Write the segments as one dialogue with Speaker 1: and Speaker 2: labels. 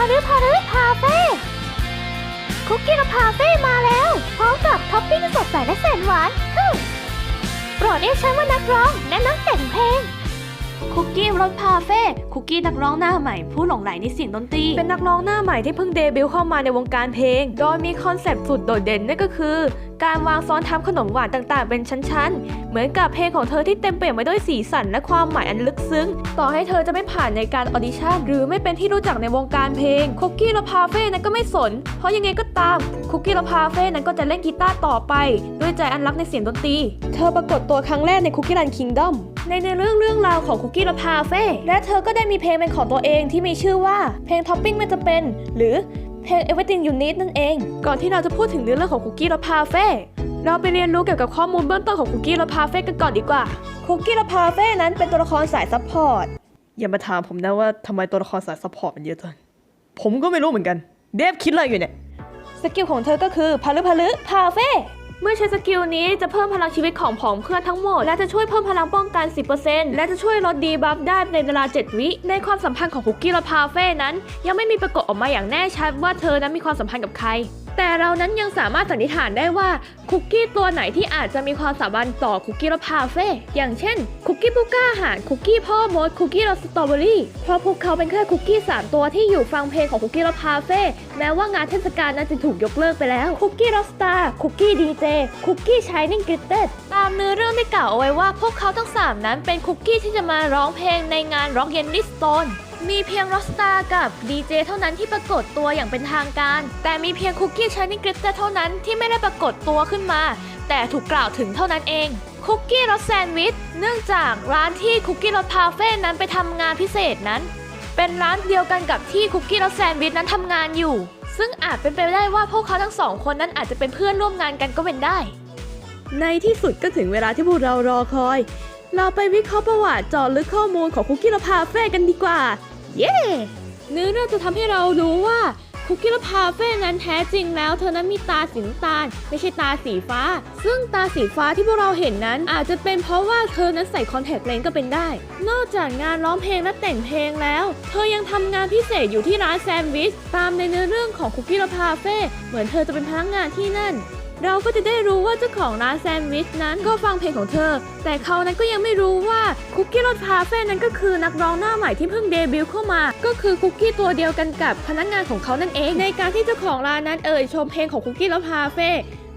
Speaker 1: พารุพารุพาเฟ่คุกกี้กับพาเฟ่มาแล้ว พร้อมกับท็อปปิ้งที่สดใสและแสนหวานฮึ่มโปรดเรียกฉันว่านักร้องและนักแต่งเพลง
Speaker 2: คุกกี้รสพาเฟ่คุกกี้นักร้องหน้าใหม่ ผู้หลงไหลในเสียงดนตรี
Speaker 3: เป็นนักร้องหน้าใหม่ที่เพิ่งเดบิวต์เข้ามาในวงการเพลง โดยมีคอนเซปต์สุดโดดเด่นนั่นก็คือ การวางซ้อนทับขนมหวานต่างๆ เป็นชั้นๆ เหมือนกับเพลงของเธอที่เต็มเปี่ยมไปด้วยสีสันและความหมายอันลึกซึ้ง ต่อให้เธอจะไม่ผ่านในการออดิชั่นหรือไม่เป็นที่รู้จักในวงการเพลงคุกกี้และพาเฟ่นั้นก็ไม่สน เพราะยังไงก็ตามคุกกี้และพาเฟ่นั้นก็จะเล่นกีตาร์ต่อไป ด้วยใจอันรักในเสียงดนตรี เธอปรากฏตัวครั้งแรกในคุกกี้รันคิงดอม ในในเรื่องเรื่องราวของคุกกี้และพาเฟ่และเธอก็ได้มีเพลงเป็นของตัวเองที่มีชื่อว่าเพลงท็อปปิ้งไม่จะเป็น หรือเพลง Everything You Need นั่นเอง ก่อนที่เราจะพูดถึงเรื่องของคุกกี้และพาเฟ่เราไปเรียนรู้เกี่ยวกับข้อมูลเบื้องต้นของคุกกี้และพาเฟ่กันก่อนดีกว่าคุกกี้และพาเฟ่นั้นเป็นตัวละครสายซัพพอร์ตอย่ามาถามผมนะว่าทำไมตัวละครสายซัพพอร์ตมันเยอะจังผมก็ไม่รู้เหมือนกัน เดฟคิดอะไรอยู่เนี่ยสกิลของเธอก็คือพาลึพาลึพาเฟ่ เมื่อใช้สกิลนี้จะเพิ่มพลังชีวิตของผองเพื่อนทั้งหมด และจะช่วยเพิ่มพลังป้องกัน 10%และจะช่วยลดดีบัฟได้ในเวลา 7 วิ ในความสัมพันธ์ของคุกกี้และพาเฟ่นั้น ยังไม่มีปรากฏออกมาอย่างแน่ชัดว่าเธอนั้นมีความสัมพันธ์กับใคร แต่เรานั้นยังสามารถสันนิษฐานได้ว่าคุกกี้ตัวไหนที่อาจจะมีความสัมพันธ์ต่อคุกกี้และพาเฟ่อย่างเช่น คุกกี้ผู้กล้าหาญคุกกี้พ่อมดคุกกี้รสสตรอเบอรี่เพราะพวกเขาเป็นแค่คุกกี้สามตัวที่อยู่ฟังเพลงของคุกกี้และพาเฟ่แม้ว่างานเทศกาลนั้นจะถูกยกเลิกไปแล้วคุกกี้รสตาร์คุกกี้ดีเจคุกกี้ชายนิ่งกริตเต็ดตามเนื้อเรื่องได้กล่าวเอาไว้ว่าพวกเขาทั้งสามนั้นเป็นคุกกี้ที่จะมาร้องเพลงในงาน Rock เยน n ิสโตน มีเพียงรอสตาร์กับดีเจเท่านั้นที่ปรากฏตัวอย่างเป็นทางการ แต่มีเพียงคุกกี้ชานิกริตเท่านั้นที่ไม่ได้ปรากฏตัวขึ้นมา แต่ถูกกล่าวถึงเท่านั้นเองคุกกี้รสแซนด์วิชเนื่องจากร้านที่คุกกี้รสพาเฟ่นั้นไปทำงานพิเศษนั้น เป็นร้านเดียวกันกับที่คุกกี้รสแซนด์วิชนั้นทำงานอยู่ ซึ่งอาจเป็นไปได้ว่าพวกเขาทั้งสองคนนั้นอาจจะเป็นเพื่อนร่วมงานกันก็เป็นได้ ในที่สุดก็ถึงเวลาที่พวกเรารอคอย เราไปวิเคราะห์ประวัติเจาะลึกข้อมูลของคุกกี้และพาเฟ่กันดีกว่า เย้เนื้อเรื่องจะทำให้เรารู้ว่าคุกกี้และพาเฟ่นั้นแท้จริงแล้วเธอนั้นมีตาสีน้ำตาล ไม่ใช่ตาสีฟ้า ซึ่งตาสีฟ้าที่พวกเราเห็นนั้นอาจจะเป็นเพราะว่าเธอนั้นใส่คอนแทคเลนส์ก็เป็นได้ นอกจากงานร้องเพลงและแต่งเพลงแล้ว เธอยังทำงานพิเศษอยู่ที่ร้านแซนด์วิชตามในเนื้อเรื่องของคุกกี้และพาเฟ่เหมือนเธอจะเป็นพนักงานที่นั่น เราก็จะได้รู้ว่าเจ้าของร้านแซนด์วิชนั้นก็ฟังเพลงของเธอ แต่เขานั้นก็ยังไม่รู้ว่าคุกกี้รสพาเฟ่นั้นก็คือนักร้องหน้าใหม่ที่เพิ่งเดบิวต์เข้ามา ก็คือคุกกี้ตัวเดียวกันกับพนักงานของเขานั่นเอง ในการที่เจ้าของร้านนั้นเอ่ยชมเพลงของคุกกี้รสพาเฟ่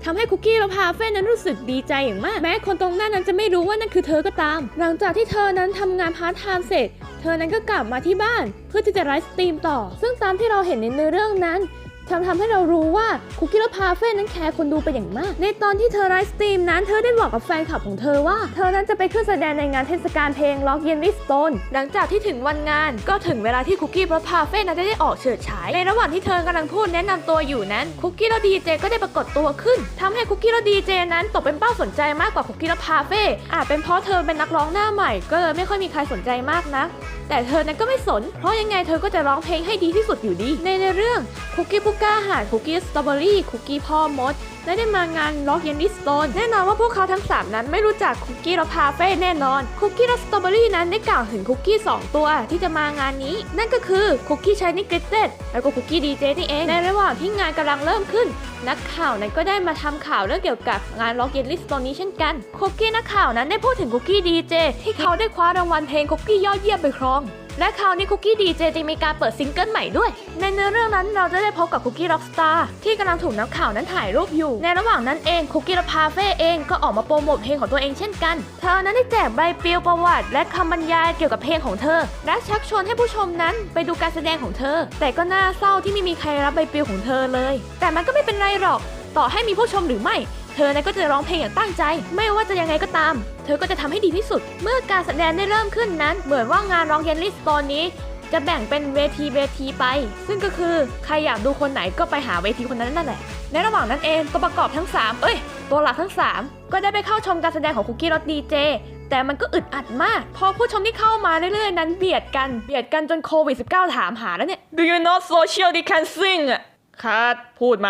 Speaker 3: ทำให้คุกกี้และพาเฟ่นั้นรู้สึกดีใจอย่างมาก แม้คนตรงหน้านั้นจะไม่รู้ว่านั่นคือเธอก็ตาม หลังจากที่เธอนั้นทำงานพาร์ทไทม์เสร็จ เธอนั้นก็กลับมาที่บ้าน เพื่อที่จะไลฟ์สตรีมต่อ ซึ่งตามที่เราเห็นในเนื้อเรื่องนั้น ทำทำให้เรารู้ว่าคุกกี้และพาเฟ่นั้นแคร์คนดูเป็นอย่างมาก ในตอนที่เธอไลฟ์สตรีมนั้นเธอได้บอกกับแฟนคลับของเธอว่า เธอนั้นจะไปขึ้นแสดงในงานเทศกาลเพลงล็อกเยน i ิสโตนหลังจากที่ถึงวันงานก็ถึงเวลาที่คุกกี้และพาเฟ่นั้นได้ออกเฉิดฉาย ในระหว่างที่เธอกำลังพูดแนะนำตัวอยู่นั้นคุกกี้และดีเจก็ได้ปรากฏตัวขึ้นทำให้คุกกี้และดีเจนั้นตกเป็นเป้าสนใจมากกว่าคุกกี้และพาเฟ่อาจเป็นเพราะเธอเป็นนักร้องหน้าใหม่ ก็เลยไม่ค่อยมีใครสนใจมากนักแต่เธอนั้นก็ไม่สน เพราะยังไงเธอก็จะร้องเพลงให้ดีที่สุดอยู่ดี ในในเรื่องคุกกี้ผู้กล้าหาญคุกกี้สตรอเบอรี่คุกกี้พ่อมดและได้มางานล็อกเยนดิสโตนแน่นอนว่าพวกเขาทั้ง 3 นั้นไม่รู้จักคุกกี้และพาเฟ่แน่นอน คุกกี้และสตรอเบอรี่นั้นได้กล่าวถึงคุกกี้ 2 ตัวที่จะมางานนี้ นั่นก็คือคุกกี้ชายนิกเกตเต็ดแล้วก็คุกกี้ดีเจนี่เอง ในระหว่างที่งานกำลังเริ่มขึ้น นักข่าวนั้นก็ได้มาทำข่าวเรื่องเกี่ยวกับงานล็อกเยนลิสโตนนี้เช่นกันคุกกี้นักข่าวนั้นได้พูดถึงคุกกี้ดีเจที่เขาได้คว้ารางวัลเพลงคุกกี้ยอดเยี่ยมไปครอง และคราวนี้คุกกี้ดีเจจะมีการเปิดซิงเกิลใหม่ด้วย ในเนื้อเรื่องนั้นเราจะได้พบกับคุกกี้ร็อกสตาร์ที่กำลังถูกนักข่าวนั้นถ่ายรูปอยู่ ในระหว่างนั้นเองคุกกี้และพาเฟ่เองก็ออกมาโปรโมทเพลงของตัวเองเช่นกัน เธอนั้นได้แจกใบปลิวประวัติ และคำบรรยายเกี่ยวกับเพลงของเธอ และชักชวนให้ผู้ชมนั้นไปดูการแสดงของเธอ แต่ก็น่าเศร้าที่ไม่มีใครรับใบปลิวของเธอเลย แต่มันก็ไม่เป็นไรหรอก ต่อให้มีผู้ชมหรือไม่ เธอนั้นก็จะร้องเพลงอย่างตั้งใจ ไม่ว่าจะยังไงก็ตาม เธอก็จะทำให้ดีที่สุด เมื่อการแสดงได้เริ่มขึ้นนั้น เหมือนว่างานร้องเยนลิสตอนนี้ จะแบ่งเป็นเวทีเวทีไป ซึ่งก็คือใครอยากดูคนไหนก็ไปหาเวทีคนนั้นนั่นแหละ ในระหว่างนั้นเองตัวประกอบทั้ง 3 เอ้ย ตัวหลักทั้ง 3 ก็ได้ไปเข้าชมการแสดงของคุกกี้รถดีเจแต่มันก็อึดอัดมาก พอผู้ชมที่เข้ามาเรื่อยๆ นั้นเบียดกัน เบียดกันจนโควิด -19 ถามหาแล้วเนี่ย Do you know social distancing อะคัดพูดไหม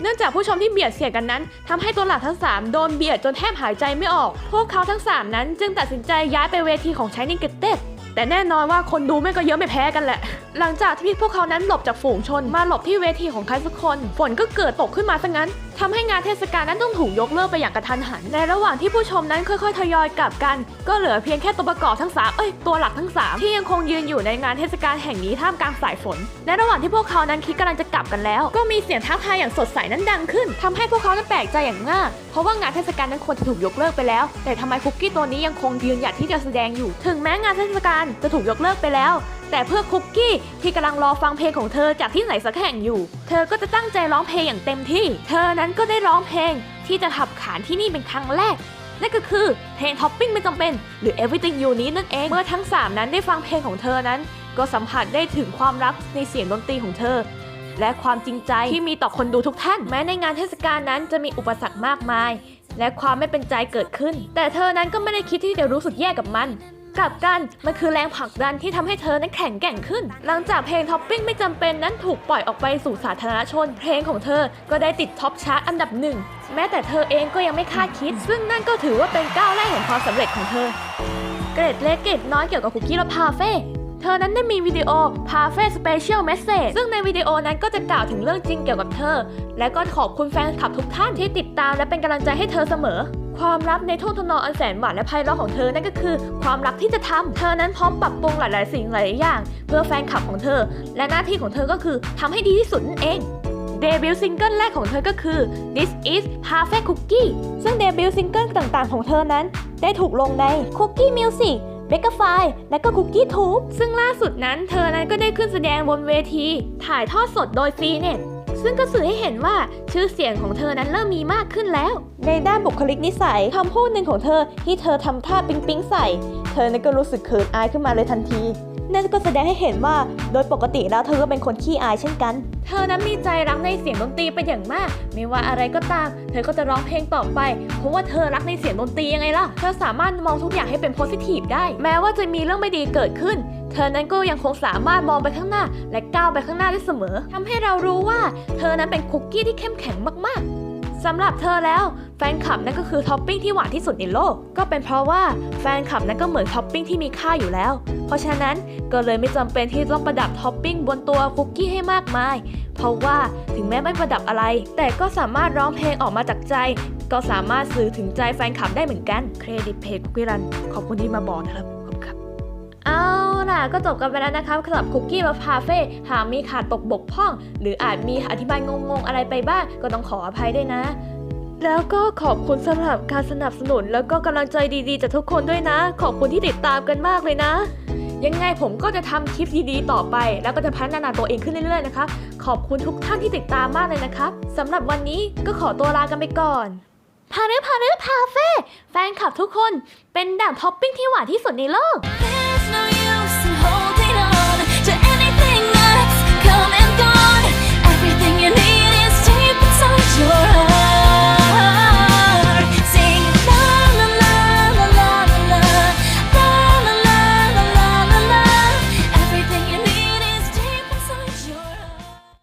Speaker 3: เนื่องจากผู้ชมที่เบียดเสียดกันนั้นทำให้ตัวหลักทั้ง 3 โดนเบียดจนแทบหายใจไม่ออก พวกเขาทั้ง 3 นั้นจึงตัดสินใจย้ายไปเวทีของ Shining g a t e d แต่แน่นอนว่าคนดูแม่งก็เยอะไม่แพ้กันแหละ หลังจากที่พวกเขานั้นหลบจากฝูงชนมาหลบที่เวทีของใครสักคน ฝนก็เกิดตกขึ้นมาซะงั้นทำให้งานเทศกาลนั้นต้องถูกยกเลิกไปอย่างกระทันหัน ในระหว่างที่ผู้ชมนั้นค่อย ๆ ทยอยกลับกัน ก็เหลือเพียงแค่ตัวประกอบทั้งสามเอ้ยตัวหลักทั้งสามที่ยังคงยืนอยู่ในงานเทศกาลแห่งนี้ท่ามกลางสายฝน ในระหว่างที่พวกเขานั้นคิดกำลังจะกลับกันแล้ว ก็มีเสียงทักทายอย่างสดใสนั้นดังขึ้นทำให้พวกเขานั้นแปลกใจอย่างมาก เพราะว่างานเทศกาลนั้นควรจะถูกยกเลิกไปแล้ว แต่ทำไมคุกกี้ตัวนี้ยังคงยืนหยัดที่จะแสดงอยู่ ถึงแม้งานเทศกาลจะถูกยกเลิกไปแล้ว แต่เพื่อคุกกี้ที่กำลังรอฟังเพลงของเธอจากที่ไหนสักแห่งอยู่ เธอก็จะตั้งใจร้องเพลงอย่างเต็มที่ เธอนั้นก็ได้ร้องเพลงที่จะขับขานที่นี่เป็นครั้งแรกนั่นก็คือเพลงท็อปปิ้งไม่จำเป็น หรือ Everything You Need นั่นเอง เมื่อทั้ง 3 นั้นได้ฟังเพลงของเธอนั้น ก็สัมผัสได้ถึงความรักในเสียงดนตรีของเธอ และความจริงใจที่มีต่อคนดูทุกท่าน แม้ในงานเทศกาลนั้นจะมีอุปสรรคมากมาย และความไม่เป็นใจเกิดขึ้น แต่เธอนั้นก็ไม่ได้คิดที่จะรู้สึกแย่กับมัน กลับกันมันคือแรงผลักดันที่ทำให้เธอนั้นแข็งแกร่งขึ้น หลังจากเพลงท็อปปิ้งไม่จำเป็นนั้นถูกปล่อยออกไปสู่สาธารณชน เพลงของเธอก็ได้ติดท็อปชาร์ตอันดับหนึ่งแม้แต่เธอเองก็ยังไม่คาดคิด ซึ่งนั่นก็ถือว่าเป็นก้าวแรกแห่งความสำเร็จของเธอ เกรดเล็กเกรดน้อยเกี่ยวกับคุกกี้และพาเฟ่เธอนั้นได้มีวิดีโอพาเฟ่สเปเชียลเมสเซจซึ่งในวิดีโอนั้นก็จะกล่าวถึงเรื่องจริงเกี่ยวกับเธอ และก็ขอบคุณแฟนคลับทุกท่านที่ติดตามและเป็นกำลังใจให้เธอเสมอ ความลับในท่วงทำนองอันแสนหวานและไพเราะของเธอนั่นก็คือ ความรักที่จะทำเธอนั้นพร้อมปรับปรุงหลาย ๆ สิ่งหลายๆอย่าง เพื่อแฟนคลับของเธอ และหน้าที่ของเธอก็คือทำให้ดีที่สุดนั่นเองเดบิวต์ซิงเกิลแรกของเธอก็คือ This is Perfect Cookie ซึ่งเดบิวต์ซิงเกิลต่าง ๆ ของเธอนั้น ได้ถูกลงใน Cookie Music b a k e r f y และก็ Cookie Tube ซึ่งล่าสุดนั้นเธอนั้นก็ได้ขึ้นแสดงบนเวที ถ่ายทอดสดโดย c n e t ซึ่งก็สื่อให้เห็นว่าชื่อเสียงของเธอนั้นเริ่มมีมากขึ้นแล้ว ในด้านบุคลิกนิสัยคำพูดหนึ่งของเธอที่เธอทำท่าปิ๊งปิ๊งๆใส่ เธอนั้นก็รู้สึกเขินอายขึ้นมาเลยทันทีนั่นก็แสดงให้เห็นว่าโดยปกติแล้วเธอก็เป็นคนขี้อายเช่นกัน เธอนั้นมีใจรักในเสียงดนตรีเป็นอย่างมาก ไม่ว่าอะไรก็ตาม เธอก็จะร้องเพลงต่อไป เพราะว่าเธอรักในเสียงดนตรียังไงล่ะ เธอสามารถมองทุกอย่างให้เป็นโพสิทีฟได้ แม้ว่าจะมีเรื่องไม่ดีเกิดขึ้น เธอนั้นก็ยังคงสามารถมองไปข้างหน้า และก้าวไปข้างหน้าได้เสมอทำให้เรารู้ว่า เธอนั้นเป็นคุกกี้ที่เข้มแข็งมากๆสำหรับเธอแล้วแฟนคลับนั่นก็คือท็อปปิ้งที่หวานที่สุดในโลก ก็เป็นเพราะว่าแฟนคลับนั้นก็เหมือนท็อปปิ้งที่มีค่าอยู่แล้ว เพราะฉะนั้นก็เลยไม่จำเป็นที่ต้องประดับท็อปปิ้งบนตัวคุกกี้ให้มากมาย เพราะว่าถึงแม้ไม่ประดับอะไร แต่ก็สามารถร้องเพลงออกมาจากใจ ก็สามารถสื่อถึงใจแฟนคลับได้เหมือนกันเครดิตเพจคุกกี้รันขอบคุณที่มาบอกนะครับ เอาล่ะก็จบกันไปแล้วนะครับสำหรับคุกกี้มาพาเฟ่หากมีขาดตกบกพร่อง หรืออาจมีอธิบายงงๆอะไรไปบ้าง ก็ต้องขออภัยด้วยนะ แล้วก็ขอบคุณสำหรับการสนับสนุนแล้วก็กำลังใจดีๆจากทุกคนด้วยนะ ขอบคุณที่ติดตามกันมากเลยนะ ยังไงผมก็จะทำคลิปดีๆต่อไป แล้วก็จะพัฒนาตัวเองขึ้นเรื่อยๆนะครับขอบคุณทุกท่านที่ติดตามมากเลยนะครับสำหรับวันนี้ก็ขอตัวลากันไปก่อนพาเรือพาเรือพาเฟ่แฟนคลับทุกคนเป็นด่างท็อปปิ้งที่หวานที่สุดในโลก